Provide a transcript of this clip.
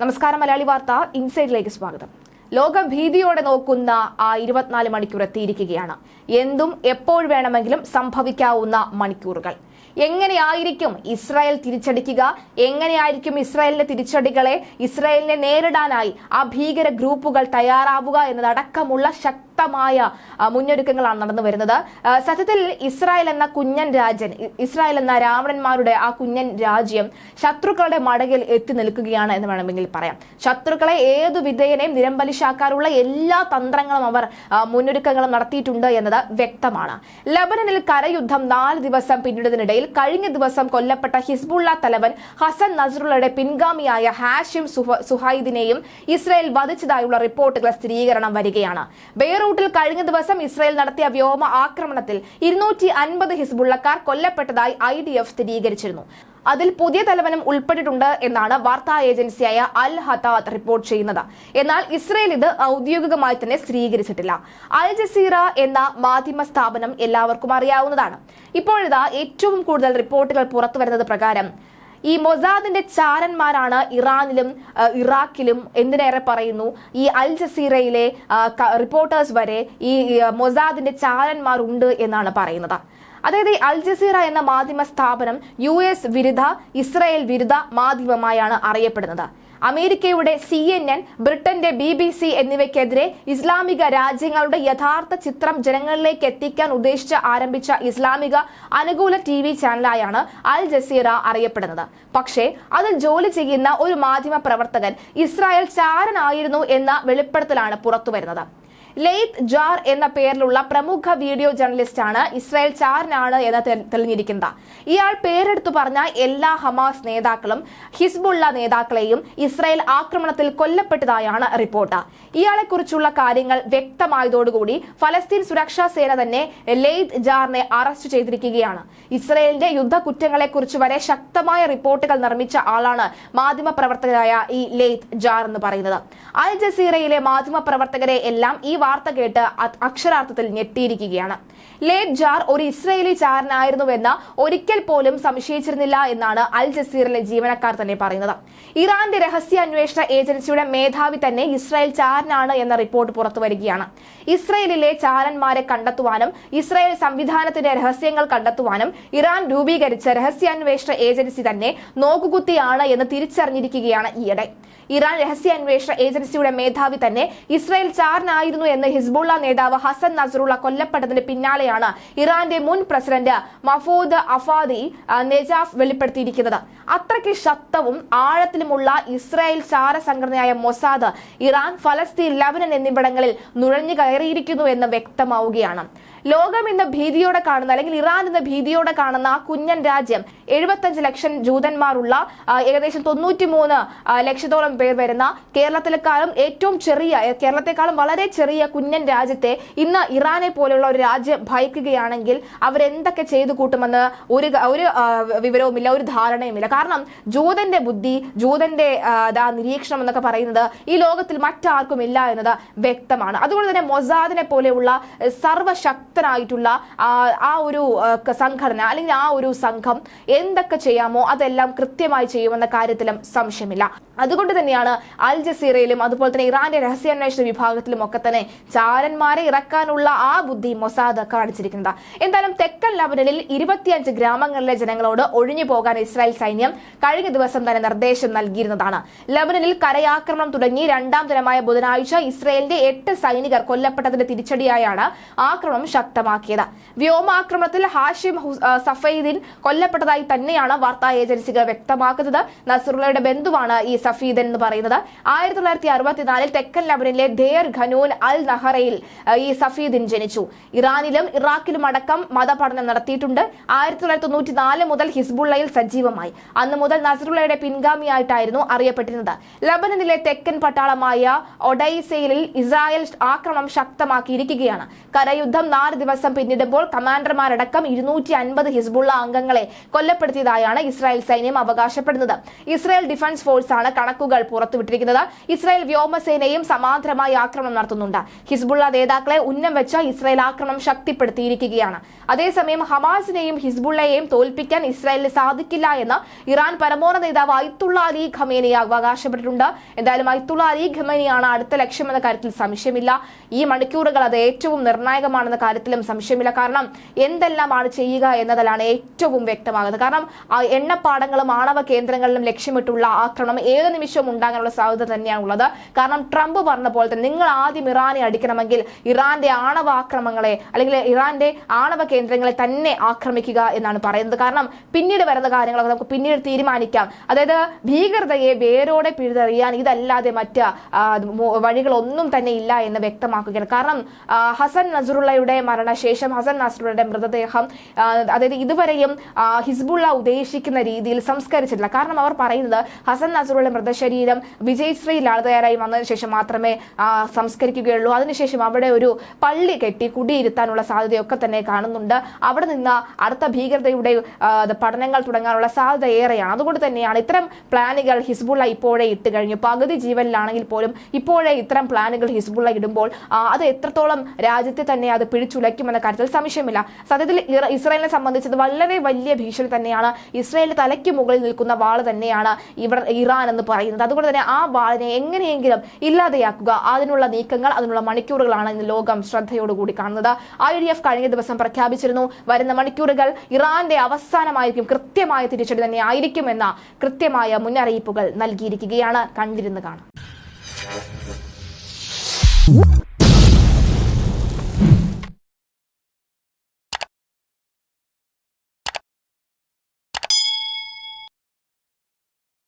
നമസ്കാരം മലയാളി വാർത്ത ഇൻസൈഡിലേക്ക് സ്വാഗതം. ലോകം ഭീതിയോടെ നോക്കുന്ന ആ ഇരുപത്തിനാല് മണിക്കൂർ എത്തിയിരിക്കുകയാണ്. എന്തും എപ്പോൾ വേണമെങ്കിലും സംഭവിക്കാവുന്ന മണിക്കൂറുകൾ. എങ്ങനെയായിരിക്കും ഇസ്രായേൽ തിരിച്ചടിക്കുക? എങ്ങനെയായിരിക്കും ഇസ്രായേലിന്റെ തിരിച്ചടികളെ ഇസ്രായേലിനെ നേരിടാനായി ആ ഭീകര ഗ്രൂപ്പുകൾ തയ്യാറാവുക എന്നതടക്കമുള്ള ശക്തമായ മുന്നൊരുക്കങ്ങളാണ് നടന്നു വരുന്നത്. സത്യത്തിൽ ഇസ്രായേൽ എന്ന കുഞ്ഞൻ രാജ്യൻ ഇസ്രായേൽ എന്ന രാവണന്മാരുടെ ആ കുഞ്ഞൻ രാജ്യം ശത്രുക്കളുടെ മടകിൽ എത്തി നിൽക്കുകയാണ് എന്ന് വേണമെങ്കിൽ പറയാം. ശത്രുക്കളെ ഏതു വിധേയനെയും നിരമ്പലിശാക്കാനുള്ള എല്ലാ തന്ത്രങ്ങളും അവർ മുന്നൊരുക്കങ്ങളും നടത്തിയിട്ടുണ്ട് എന്നത് വ്യക്തമാണ്. ലബനനിൽ കരയുദ്ധം നാല് ദിവസം പിന്നിടുന്നതിനിടയിൽ കഴിഞ്ഞ ദിവസം കൊല്ലപ്പെട്ട ഹിസ്ബുള്ള തലവൻ ഹസൻ നസറുള്ളയുടെ പിൻഗാമിയായ ഹാഷിം സുഹൈദിനെയും ഇസ്രായേൽ വധിച്ചതായുള്ള റിപ്പോർട്ടുകൾ സ്ഥിരീകരണം വരികയാണ്. ബെയ്റൂട്ടിൽ കഴിഞ്ഞ ദിവസം ഇസ്രായേൽ നടത്തിയ വ്യോമ ആക്രമണത്തിൽ ഇരുന്നൂറ്റി അൻപത് ഹിസ്ബുള്ളക്കാർ കൊല്ലപ്പെട്ടതായി ഐ ഡി എഫ് സ്ഥിരീകരിച്ചിരുന്നു. അതിൽ പുതിയ തലവനും ഉൾപ്പെട്ടിട്ടുണ്ട് എന്നാണ് വാർത്താ ഏജൻസിയായ അൽ ഹത്താത്ത് റിപ്പോർട്ട് ചെയ്യുന്നത്. എന്നാൽ ഇസ്രയേൽ ഇത് ഔദ്യോഗികമായി തന്നെ സ്ഥിരീകരിച്ചിട്ടില്ല. അൽ ജസീറ എന്ന മാധ്യമ സ്ഥാപനം എല്ലാവർക്കും അറിയാവുന്നതാണ്. ഇപ്പോഴിതാ ഏറ്റവും കൂടുതൽ റിപ്പോർട്ടുകൾ പുറത്തുവരുന്നത് പ്രകാരം ഈ മൊസാദിന്റെ ചാരന്മാരാണ് ഇറാനിലും ഇറാഖിലും എന്തിനേറെ പറയുന്നു? ഈ അൽ ജസീറയിലെ റിപ്പോർട്ടേഴ്സ് വരെ ഈ മൊസാദിന്റെ ചാരന്മാർ ഉണ്ട് എന്നാണ് പറയുന്നത്. അതായത് ഈ അൽ ജസീറ എന്ന മാധ്യമ സ്ഥാപനം യു എസ് വിരുദ്ധ ഇസ്രയേൽ വിരുദ്ധ മാധ്യമമായാണ് അറിയപ്പെടുന്നത്. അമേരിക്കയുടെ സി എൻ എൻ ബ്രിട്ടന്റെ ബി ബി സി എന്നിവയ്ക്കെതിരെ ഇസ്ലാമിക രാജ്യങ്ങളുടെ യഥാർത്ഥ ചിത്രം ജനങ്ങളിലേക്ക് എത്തിക്കാൻ ഉദ്ദേശിച്ച് ആരംഭിച്ച ഇസ്ലാമിക അനുകൂല ടി വി ചാനലായാണ് അൽ ജസീറ അറിയപ്പെടുന്നത്. പക്ഷേ അതിൽ ജോലി ചെയ്യുന്ന ഒരു മാധ്യമ പ്രവർത്തകൻ ഇസ്രായേൽ ചാരനായിരുന്നു എന്ന വെളിപ്പെടുത്തലാണ് പുറത്തുവരുന്നത്. ലെയ്ത്ത് ജാർ എന്ന പേരിലുള്ള പ്രമുഖ വീഡിയോ ജേർണലിസ്റ്റ് ആണ് ഇസ്രായേൽ ചാറിനാണ് എന്ന് തെളിഞ്ഞിരിക്കുന്നത്. ഇയാൾ പേരെടുത്തു പറഞ്ഞ എല്ലാ ഹമാസ് നേതാക്കളും ഹിസ്ബുള്ള നേതാക്കളെയും ഇസ്രായേൽ ആക്രമണത്തിൽ കൊല്ലപ്പെട്ടതായാണ് റിപ്പോർട്ട്. ഇയാളെക്കുറിച്ചുള്ള കാര്യങ്ങൾ വ്യക്തമായതോടുകൂടി ഫലസ്തീൻ സുരക്ഷാ സേന തന്നെ ലെയ്ത് ജാറിനെ അറസ്റ്റ് ചെയ്തിരിക്കുകയാണ്. ഇസ്രായേലിന്റെ യുദ്ധ കുറ്റങ്ങളെക്കുറിച്ച് വരെ ശക്തമായ റിപ്പോർട്ടുകൾ നിർമ്മിച്ച ആളാണ് മാധ്യമ പ്രവർത്തകരായ ഈ ലെയ്ത് ജാർ എന്ന് പറയുന്നത്. അൽ ജസീറയിലെ മാധ്യമ പ്രവർത്തകരെ എല്ലാം ഈ വാർത്ത കേട്ട് അക്ഷരാർത്ഥത്തിൽ ഞെട്ടിയിരിക്കുകയാണ്. ലേറ്റ് ജാർ ഒരു ഇസ്രയേലി ചാരനായിരുന്നുവെന്ന് ഒരിക്കൽ പോലും സംശയിച്ചിരുന്നില്ല എന്നാണ് അൽ ജസീറിലെ ജീവനക്കാർ തന്നെ പറയുന്നത്. ഇറാന്റെ രഹസ്യാന്വേഷണ ഏജൻസിയുടെ മേധാവി തന്നെ ഇസ്രായേൽ ചാരനാണ് എന്ന റിപ്പോർട്ട് പുറത്തു വരികയാണ്. ഇസ്രായേലിലെ ചാരന്മാരെ കണ്ടെത്തുവാനും ഇസ്രായേൽ സംവിധാനത്തിന്റെ രഹസ്യങ്ങൾ കണ്ടെത്തുവാനും ഇറാൻ രൂപീകരിച്ച രഹസ്യാന്വേഷണ ഏജൻസി തന്നെ നോക്കുകുത്തിയാണ് എന്ന് തിരിച്ചറിഞ്ഞിരിക്കുകയാണ് ഈയിടെ. ഇറാൻ രഹസ്യാന്വേഷണ ഏജൻസിയുടെ മേധാവി തന്നെ ഇസ്രായേൽ ചാരനായിരുന്നു എന്ന് ഹിസ്ബുള്ള നേതാവ് ഹസൻ നസറുള്ള കൊല്ലപ്പെട്ടതിന് പിന്നാലെയാണ് ഇറാന്റെ മുൻ പ്രസിഡന്റ് മഫൂദ് അഫാദി നെജാഫ് വെളിപ്പെടുത്തിയിരിക്കുന്നത്. അത്രയ്ക്ക് ശക്തവും ആഴത്തിലുമുള്ള ഇസ്രായേൽ ചാര സംഘടനയായ മൊസാദ് ഇറാൻ ഫലസ്തീൻ ലബനൻ എന്നിവിടങ്ങളിൽ നുഴഞ്ഞു കയറിയിരിക്കുന്നു എന്ന് വ്യക്തമാവുകയാണ്. ലോകം ഇന്ന് ഭീതിയോടെ കാണുന്ന അല്ലെങ്കിൽ ഇറാൻ ഇന്ന് ഭീതിയോടെ കാണുന്ന കുഞ്ഞൻ രാജ്യം. എഴുപത്തഞ്ച് ലക്ഷം ജൂതന്മാരുള്ള ഏകദേശം തൊണ്ണൂറ്റി മൂന്ന് ലക്ഷത്തോളം പേർ വരുന്ന കേരളത്തിലെക്കാളും ഏറ്റവും ചെറിയ കേരളത്തെക്കാളും വളരെ ചെറിയ കുഞ്ഞൻ രാജ്യത്തെ ഇന്ന് ഇറാനെ പോലെയുള്ള ഒരു രാജ്യം ഭയക്കുകയാണെങ്കിൽ അവരെന്തൊക്കെ ചെയ്തു കൂട്ടുമെന്ന് ഒരു ഒരു വിവരവുമില്ല ഒരു ധാരണയുമില്ല. കാരണം ജൂതന്റെ ബുദ്ധി ജൂതന്റെ നിരീക്ഷണം എന്നൊക്കെ പറയുന്നത് ഈ ലോകത്തിൽ മറ്റാർക്കും ഇല്ല എന്നത് വ്യക്തമാണ്. അതുകൊണ്ട് തന്നെ മൊസാദിനെ പോലെയുള്ള ഏഹ്, സർവശക്തനായിട്ടുള്ള ആ ഒരു സംഘടന അല്ലെങ്കിൽ ആ ഒരു സംഘം എന്തൊക്കെ ചെയ്യാമോ അതെല്ലാം കൃത്യമായി ചെയ്യുമെന്ന കാര്യത്തിലും സംശയമില്ല. അതുകൊണ്ട് തന്നെയാണ് അൽ ജസീറയിലും അതുപോലെ തന്നെ ഇറാന്റെ രഹസ്യാന്വേഷണ വിഭാഗത്തിലും ഒക്കെ തന്നെ ചാരന്മാരെ ഇറക്കാനുള്ള ആ ബുദ്ധി മൊസാദ് കാണിച്ചിരിക്കുന്നത് എന്തായാലും തെക്കൻ ലബനനിൽ ഇരുപത്തിയഞ്ച് ഗ്രാമങ്ങളിലെ ജനങ്ങളോട് ഒഴിഞ്ഞു പോകാൻ ഇസ്രായേൽ സൈന്യം കഴിഞ്ഞ ദിവസം തന്നെ നിർദ്ദേശം നൽകിയിരുന്നതാണ്. ലബനനിൽ കരയാക്രമണം തുടങ്ങി രണ്ടാം ദിനമായ ബുധനാഴ്ച ഇസ്രായേലിന്റെ എട്ട് സൈനികർ കൊല്ലപ്പെട്ടതിന്റെ തിരിച്ചടിയായാണ് ആക്രമണം ശക്തമാക്കിയത്. വ്യോമാക്രമണത്തിൽ ഹാഷിം സഫീദിൻ കൊല്ലപ്പെട്ടതായി തന്നെയാണ് വാർത്താ ഏജൻസികൾ വ്യക്തമാക്കുന്നത്. നസറുള്ളയുടെ ബന്ധുവാണ് ഈ സഫീദൻ എന്ന് പറയുന്നത്. ആയിരത്തി തൊള്ളായിരത്തി അറുപത്തിനാലിൽ തെക്കൻ ലബനിലെ ദേർ ഖനൂൻ അൽ നഹറയിൽ ഈ സഫീദിൻ ജനിച്ചു. ഇറാനിലും ഇറാഖിലും അടക്കം മതപഠനം നടത്തിയിട്ടുണ്ട്. ആയിരത്തി തൊള്ളായിരത്തി തൊണ്ണൂറ്റി നാല് മുതൽ ഹിസ്ബുള്ളയിൽ സജീവമായി. അന്ന് മുതൽ നസറുള്ളയുടെ പിൻഗാമിയായിട്ടായിരുന്നു അറിയപ്പെട്ടിരുന്നത്. ലബനനിലെ തെക്കൻ പട്ടാളമായ ഒഡൈസയിൽ ഇസ്രായേൽ ആക്രമണം ശക്തമാക്കിയിരിക്കുകയാണ്. കരയുദ്ധം നാല് ദിവസം പിന്നിടുമ്പോൾ കമാൻഡർമാരടക്കം ഇരുന്നൂറ്റി അൻപത് ഹിസ്ബുള്ള അംഗങ്ങളെ കൊല്ലപ്പെടുത്തിയതായാണ് ഇസ്രായേൽ സൈന്യം അവകാശപ്പെടുന്നത്. ഇസ്രായേൽ ഡിഫൻസ് ഫോഴ്സ് ആണ് കണക്കുകൾ പുറത്തുവിട്ടിരിക്കുന്നത്. ഇസ്രായേൽ വ്യോമസേനയും സമാന്തരമായി ആക്രമണം നടത്തുന്നുണ്ട്. ഹിസ്ബുള്ള നേതാക്കളെ ഉന്നം വെച്ച ഇസ്രായേൽ ആക്രമണം ശക്തിപ്പെടുത്തിയിരിക്കുകയാണ്. അതേസമയം ഹമാസിനെയും ഹിസ്ബുള്ളയെയും തോൽപ്പിക്കാൻ ഇസ്രായേലിന് സാധിക്കില്ല എന്ന് ഇറാൻ പരമോന്നത നേതാവ് അയ്ത്തുള്ള അലി ഖമേനി അവകാശപ്പെട്ടിട്ടുണ്ട്. എന്തായാലും അയ്ത്തുള്ള അലി ഖമേനിയാണ് അടുത്ത ലക്ഷ്യമെന്ന കാര്യത്തിൽ സംശയമില്ല. ഈ മണിക്കൂറുകൾ അത് ഏറ്റവും നിർണായകമാണെന്ന കാര്യത്തിലും സംശയമില്ല. കാരണം എന്തെല്ലാമാണ് ചെയ്യുക എന്നതിലാണ് ഏറ്റവും വ്യക്തമാകുന്നത്. കാരണം എണ്ണപ്പാടങ്ങളും ആണവ കേന്ദ്രങ്ങളിലും ലക്ഷ്യമിട്ടുള്ള ആക്രമണം ഏത് നിമിഷവും ഉണ്ടാകാനുള്ള സാധ്യത തന്നെയാണ് ഉള്ളത് കാരണം ട്രംപ് പറഞ്ഞ പോലെ തന്നെ നിങ്ങൾ ആദ്യം ഇറാനെ അടിക്കണമെങ്കിൽ ഇറാന്റെ ആണവ ആക്രമങ്ങളെ അല്ലെങ്കിൽ ഇറാന്റെ ആണവ കേന്ദ്രങ്ങളെ തന്നെ ആക്രമിക്കുക എന്നാണ് പറയുന്നത്. കാരണം പിന്നീട് വരുന്ന കാര്യങ്ങളൊക്കെ നമുക്ക് പിന്നീട് തീരുമാനിക്കാം. അതായത് ഭീകരതയെ വേരോടെ പിഴുതെറിയാൻ ഇതല്ലാതെ മറ്റ് വഴികളൊന്നും തന്നെ ഇല്ല എന്ന് വ്യക്തമാക്കുകയാണ്. കാരണം ഹസൻ നസറുള്ളയുടെ മരണശേഷം ഹസൻ നസറുള്ളയുടെ മൃതദേഹം അതായത് ഇതുവരെയും ഹിസ്ബുള്ള ഉദ്ദേശിക്കുന്ന രീതിയിൽ സംസ്കരിച്ചിട്ടില്ല. കാരണം അവർ പറയുന്നത് ഹസൻ നസറുള്ള മൃതശരീരം വിജയശ്രീ ലാളിതയാരായി വന്നതിന് ശേഷം മാത്രമേ സംസ്കരിക്കുകയുള്ളൂ. അതിനുശേഷം അവിടെ ഒരു പള്ളി കെട്ടി കുടിയിരുത്താനുള്ള സാധ്യതയൊക്കെ തന്നെ കാണുന്നുണ്ട്. അവിടെ നിന്ന് അടുത്ത ഭീകരതയുടെ പഠനങ്ങൾ തുടങ്ങാനുള്ള സാധ്യത ഏറെയാണ്. അതുകൊണ്ട് തന്നെയാണ് ഇത്തരം പ്ലാനുകൾ ഹിസ്ബുള്ള ഇപ്പോഴേ ഇട്ട് കഴിഞ്ഞു. പകുതി ജീവനിലാണെങ്കിൽ പോലും ഇപ്പോഴേ ഇത്തരം പ്ലാനുകൾ ഹിസ്ബുള്ള ഇടുമ്പോൾ അത് എത്രത്തോളം രാജ്യത്തെ തന്നെ അത് പിടിച്ചുലയ്ക്കുമെന്ന കാര്യത്തിൽ സംശയമില്ല. സത്യത്തിൽ ഇസ്രായേലിനെ സംബന്ധിച്ചത് വളരെ വലിയ ഭീഷണി തന്നെയാണ്. ഇസ്രായേലിന്റെ തലയ്ക്ക് മുകളിൽ നിൽക്കുന്ന വാൾ തന്നെയാണ് ഇവർ ഇറാൻ എന്ന് പറയുന്നത്. അതുകൊണ്ട് തന്നെ ആ വാളിനെ എങ്ങനെയെങ്കിലും ഇല്ലാതെയാക്കുക. അതിനുള്ള നീക്കങ്ങൾ അതിനുള്ള മണിക്കൂറുകളാണ് ഇന്ന് ലോകം ശ്രദ്ധയോടുകൂടി കാണുന്നത്. ഐ ഡി എഫ് കഴിഞ്ഞ ദിവസം പ്രഖ്യാപിച്ചിരുന്നു വരുന്ന മണിക്കൂറുകൾ ഇറാന്റെ അവസാനമായിരിക്കും കൃത്യമായ തിരിച്ചടി തന്നെ ആയിരിക്കുമെന്ന കൃത്യമായ മുന്നറിയിപ്പുകൾ നൽകിയിരിക്കുകയാണ്. കണ്ടിരുന്നു കാണാം.